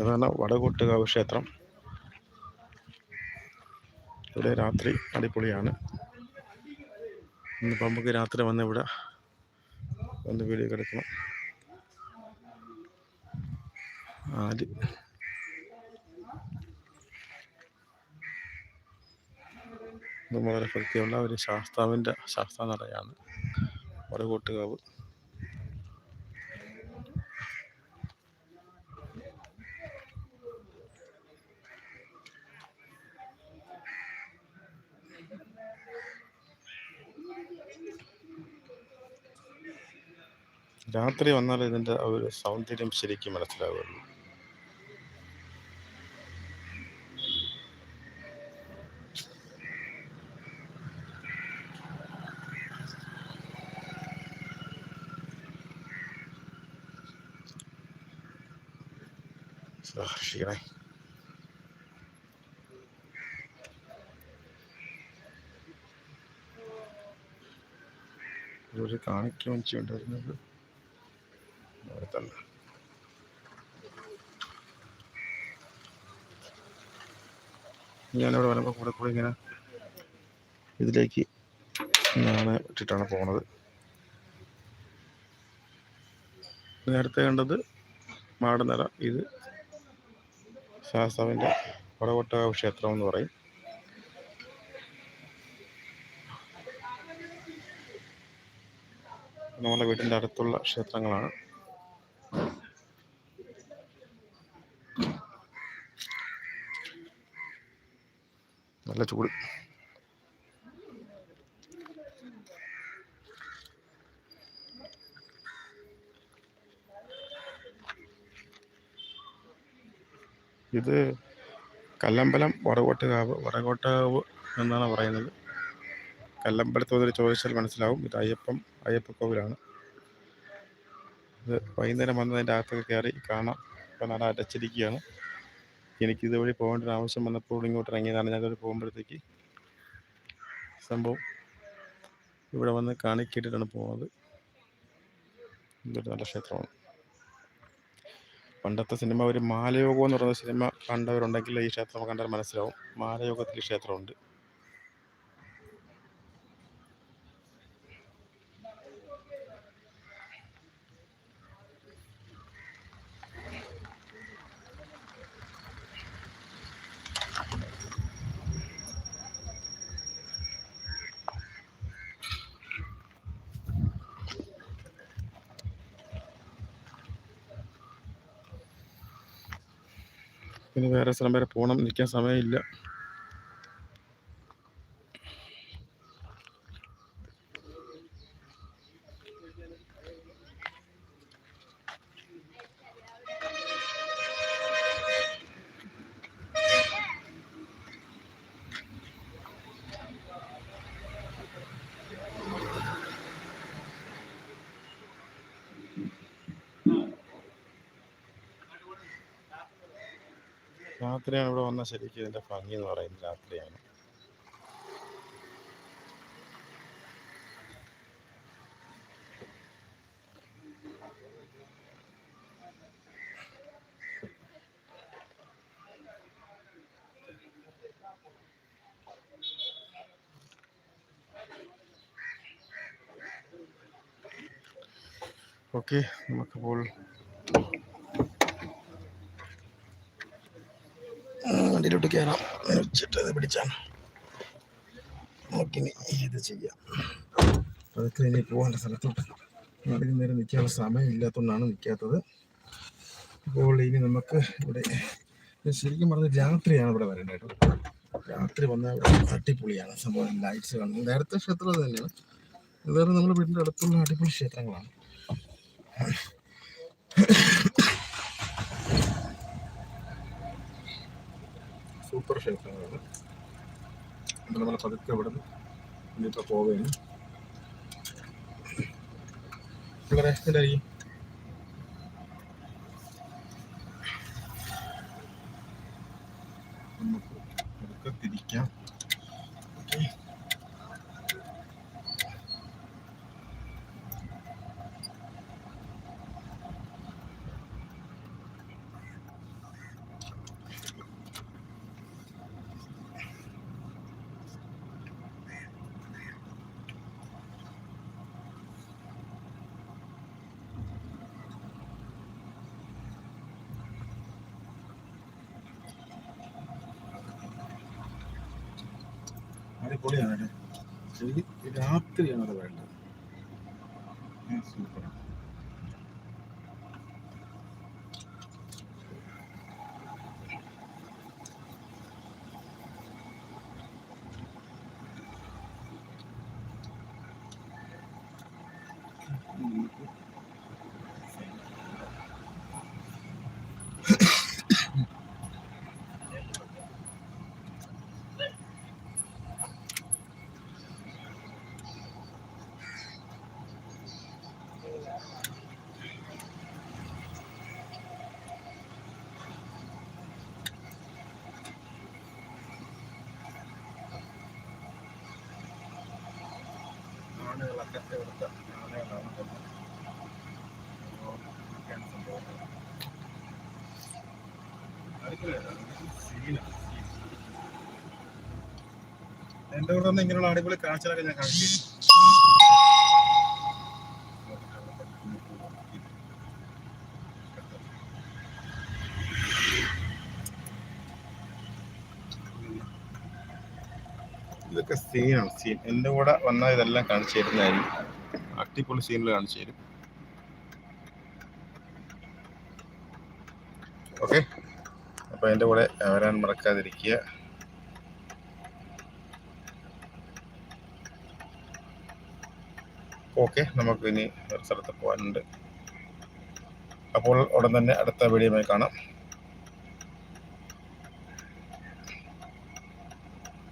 അതാണ് വടകൂട്ടുകാവ് ക്ഷേത്രം. ഇവിടെ രാത്രി അടിപൊളിയാണ്. ഇന്നിപ്പോൾ നമുക്ക് രാത്രി വന്ന് ഇവിടെ ഒന്ന് വീഡിയോ കിടക്കണം ആര്? ഇത് വളരെ ഭക്തിയുള്ള ഒരു ശാസ്താവിന്റെ ശാസ്താനടയാണ് വടകൂട്ടുകാവ്. രാത്രി വന്നാൽ ഇതിന്റെ ഒരു സൗന്ദര്യം ശരിക്കും മനസ്സിലാവുള്ളൂ ക്ഷീണേ ഒരു കാണിക്കാൻ വഞ്ചി തന്നെ ഞാനിവിടെ വരുമ്പോൾ കൂടെ കൂടെ ഇങ്ങനെ ഇതിലേക്ക് ഞാൻ ഇട്ടിട്ടാണ് പോണത്. നേരത്തെ കണ്ടത് മാടനില ഇത് ശാസ്താവിന്റെ വടകൊട്ട ക്ഷേത്രം എന്ന് പറയും. നമ്മളെ വീടിന്റെ അടുത്തുള്ള ക്ഷേത്രങ്ങളാണ്. നല്ല ചൂട്. ഇത് കല്ലമ്പലം വടകോട്ടുകാവ് വറകോട്ടാവ് എന്നാണ് പറയുന്നത്. കല്ലമ്പലത്തോട് ചോദിച്ചാൽ മനസ്സിലാവും. ഇത് അയ്യപ്പം കോവിലാണ് ഇത് വൈകുന്നേരം വന്നതിന്റെ അകത്തൊക്കെ കയറി കാണാം. ഇപ്പം നല്ല അടച്ചിരിക്കുകയാണ്. എനിക്ക് ഇതുവഴി പോകേണ്ട ഒരു ആവശ്യം വന്നപ്പോൾ ഇങ്ങോട്ട് ഇറങ്ങിയതാണ്. ഞാനത് പോകുമ്പോഴത്തേക്ക് സംഭവം ഇവിടെ വന്ന് കാണിക്കിട്ടിട്ടാണ് പോകുന്നത്. ഇതൊരു നല്ല ക്ഷേത്രമാണ്. പണ്ടത്തെ സിനിമ ഒരു മാലയോഗം എന്ന് പറയുന്ന സിനിമ കണ്ടവരുണ്ടെങ്കിൽ ഈ ക്ഷേത്രം കണ്ടാൽ മനസ്സിലാവും. മാലയോഗത്തിൽ ക്ഷേത്രമുണ്ട്. പിന്നെ വേറെ സ്ഥലം വരെ പോകണം നിൽക്കാൻ സമയമില്ല. രാത്രിയാണ് ഇവിടെ വന്നാൽ ശരിക്കും ഇതിന്റെ ഭംഗി എന്ന് പറയുന്നത് രാത്രിയാണ്. ഓക്കെ നമുക്കിപ്പോൾ വണ്ടിയിലോട്ട് കയറാം വെച്ചിട്ട് പിടിച്ചാണ് നമുക്കിനി ഇത് ചെയ്യാം. അതൊക്കെ ഇനി പോകേണ്ട സ്ഥലത്തോട്ട്. അധികം നേരം നിൽക്കാനുള്ള സമയം ഇല്ലാത്തതുകൊണ്ടാണ് നിൽക്കാത്തത്. അപ്പോൾ ഇനി നമുക്ക് ഇവിടെ ശരിക്കും പറഞ്ഞാൽ രാത്രിയാണ് ഇവിടെ വരേണ്ടത് രാത്രി വന്നാൽ അടിപൊളിയാണ്. സംഭവം ലൈറ്റ്സ് കാണുന്നത് നേരത്തെ ക്ഷേത്രം തന്നെയാണ്. വേറെ നമ്മുടെ വീടിന്റെ അടുത്തുള്ള അടിപൊളി ക്ഷേത്രങ്ങളാണ്. ക്ഷേത്രങ്ങളാണ് നമ്മൾ പതുക്കെ ഇവിടെ നിന്ന് ഇനിയിപ്പോൾ പോവുകയാണ് വളരെ അടിപൊളിയാണ്. അല്ലേ രാത്രിയാണ് അത് വേണ്ടത്. സൂപ്പർ ആണുകളൊക്കെ ഇവിടുത്തെ എടുത്ത. സീനാണ്, എന്റെ കൂടെ ഇങ്ങനെയുള്ള അടിപൊളി കാഴ്ചകളൊക്കെ ഞാൻ കാണിച്ചു സീനാണ് സീൻ എന്റെ കൂടെ വന്നാൽ ഇതെല്ലാം കാണിച്ചു തരുന്നതായിരിക്കും. അടിപൊളി സീനിൽ കാണിച്ചു തരും. ഓക്കെ അപ്പോൾ എന്റെ കൂടെ വരാൻ മറക്കാതിരിക്കുക. ഓക്കെ നമുക്ക് ഇനി ഒരു സ്ഥലത്ത് പോകാനുണ്ട്. അപ്പോൾ ഉടൻ തന്നെ അടുത്ത വീഡിയോയുമായി കാണാം.